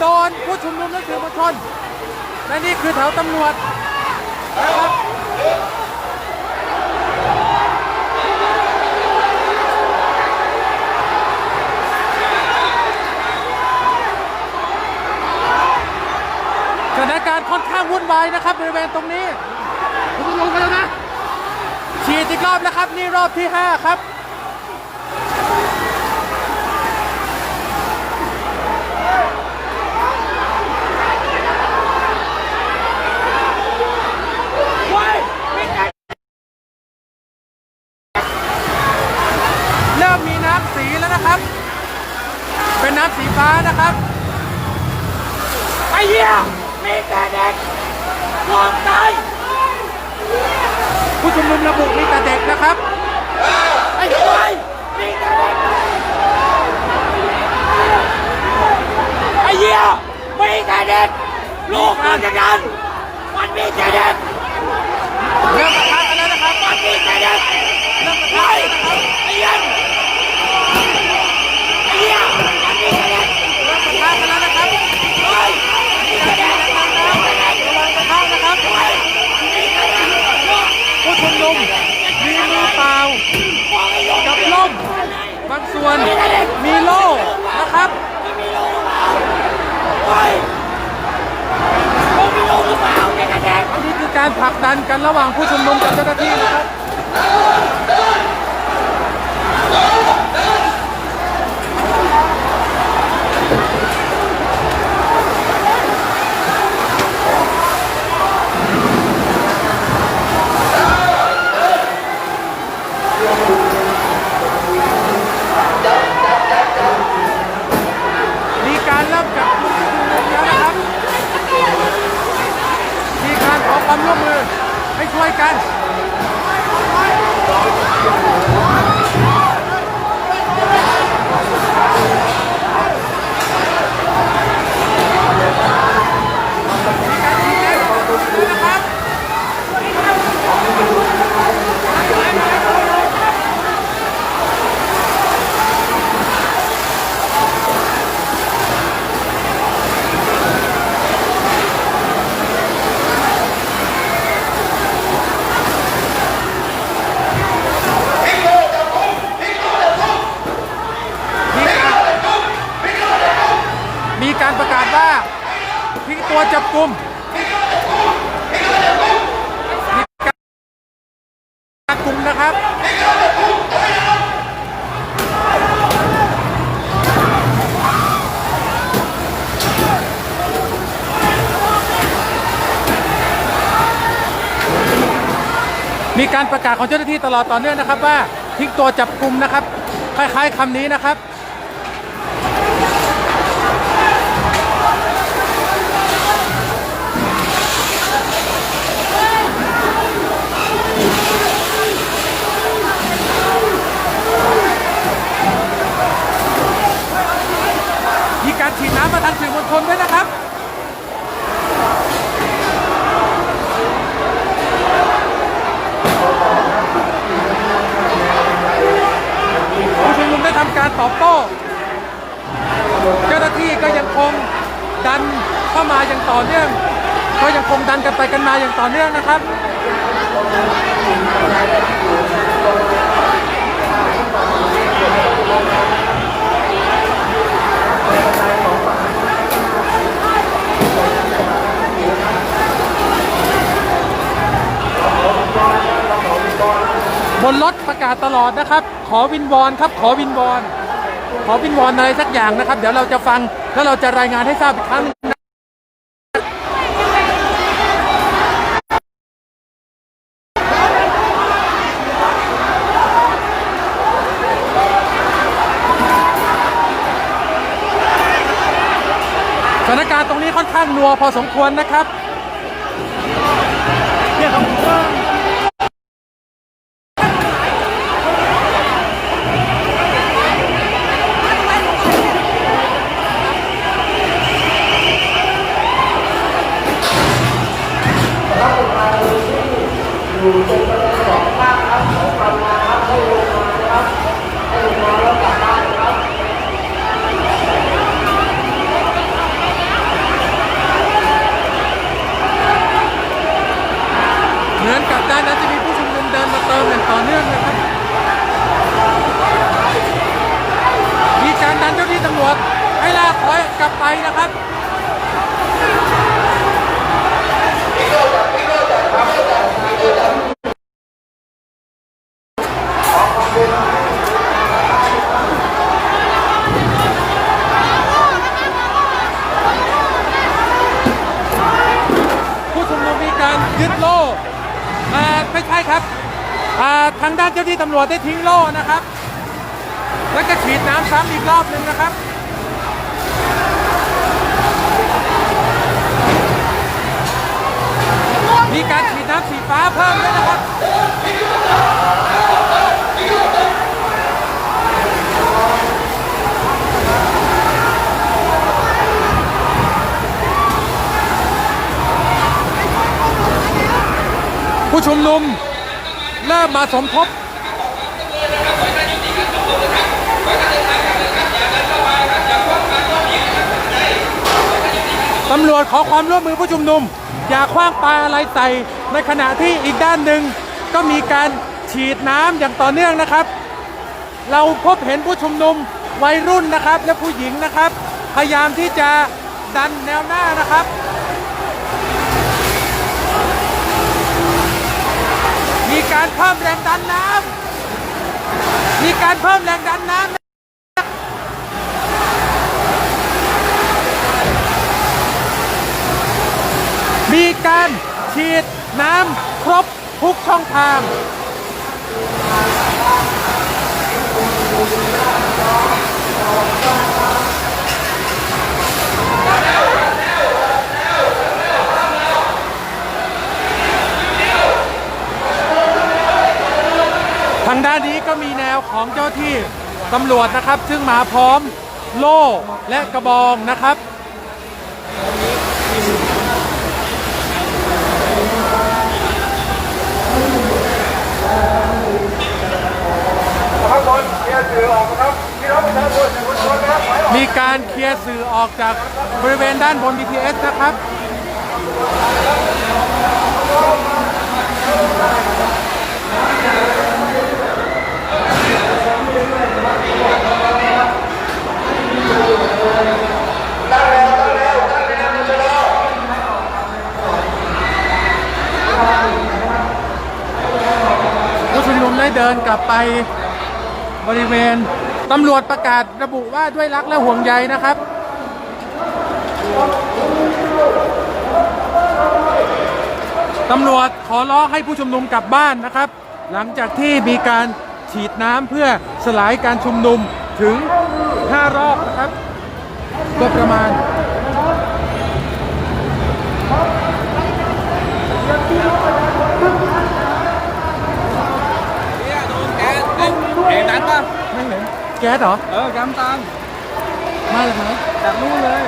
โดนผู้ชุมนุมและสื่อมวลชนและนี่คือแถวตำรวจนะครับสถานการณ์ค่อนข้างวุ่นวายนะครับบริเวณตรงนี้ผมลงกันแล้วนะฉีดอีกรอบนะครับ นี่รอบที่ 5 ครับ เริ่มมีน้ำสีแล้วนะครับ เป็นน้ำสีฟ้านะครับ ไอ้เหี้ยมีแต่เด็กลองตาย ผู้ ชุมนุมระบุมีแต่เด็กนะครับไอ้เหี้ยมีแต่เด็กไอ้เหี้ยมีแต่เด็กลูกเราจะกันมันมีแต่เด็ก เริ่มปะทะกันแล้วนะครับ มันมีแต่เด็ก เริ่มปะทะ ไอ้ กันแล้วนะครับ ไอ้เหี้ยไอ้เหี้ยมันมีแต่เด็ก เริ่มปะทะกันแล้วนะครับ เฮ้ยมีแต่เด็กมีแต่เด็ก ระวังปะทะนะครับ ผู้ชุมนุมมีมือเปล่ากับล่ม บางส่วนมีโล่นะครับเฮ้ยมึงมีลูกหรือเปล่ามีแต่เด็กนี่คือการผลักดันกันระหว่างผู้ชุมนุมกับเจ้าหน้าที่นะครับ มีการเริ่มจับกลุ่มผู้ชุมนุมแล้วนะครับ มีการขอความร่วมมือให้ช่วยกัน มีการชี้แจงดูนะครับ มีการมี การประกาศว่าทิ้งตัวจับกลุ่มมีการจับกลุ่มนะครับมีการประกาศของเจ้าหน้าที่ตลอดต่อเนื่องนะครับว่าทิ้งตัวจับกลุ่มนะครับ คล้ายๆคำนี้นะครับ ตอบโต้เจ้าหน้าที่ก็ยังคงดันเข้ามาอย่างต่อเนื่อง ก็ยังคงดันกันไปกันมาอย่างต่อเนื่องนะครับบนรถประกาศตลอดนะครับ ขอวินวอนครับ ขอวินวอน ขอวินวอนอะไรสักอย่างนะครับ เดี๋ยวเราจะฟังแล้วเราจะรายงานให้ทราบอีกครั้งหนึ่งสถานการณ์ตรงนี้ค่อนข้างนัวพอสมควรนะครับ กลับไปนะครับผู้ชุมนุมมีการยึดโล่อ่าไม่ใช่ครับอ่าทางด้านเจ้าที่ตำรวจได้ทิ้งโล่นะครับ แล้วก็ฉีดน้ำซ้ำอีกรอบหนึ่งนะครับ ผู้ชุมนุมเริ่มมาสมทบตำรวจขอความร่วมมือผู้ชุมนุม อย่าคว้างปลาอะไรใส่ในขณะที่อีกด้านหนึ่งก็มีการฉีดน้ำอย่างต่อเนื่องนะครับ เราพบเห็นผู้ชุมนุมวัยรุ่นนะครับ และผู้หญิงนะครับ พยายามที่จะดันแนวหน้านะครับ มี การเพิ่มแรงดันน้ำมีการเพิ่มแรงดันน้ำมีการฉีดน้ำครบทุกช่องทางางด้านนี้ก็มีแนวของเจ้าที่ตำรวจนะครับ ซึ่งมาพร้อมโล่และกระบองนะครับ มีการเคลียร์สื่อออกจากบริเวณด้านบน BTS นะครับ ผู้ชุมนุมไดินกลับไปบริเวณตำรวจประกาศระบุว่าด้วยรักและห่วงใยนะครับ ตำรวจขอร้องให้ผู้ชุมนุมกลับบ้านนะครับ หลังจากที่มีการฉีดน้ำเพื่อสลายการชุมนุมถึง 5 รอบนะครับ ก็ประมาณ เนี่ยโดนแก๊ส เอ้ยเห็นนั้นป่ะไม่เห็น แก๊สเหรอ เออแก๊สน้ำตาลมาจากไหนจากนู่นเลย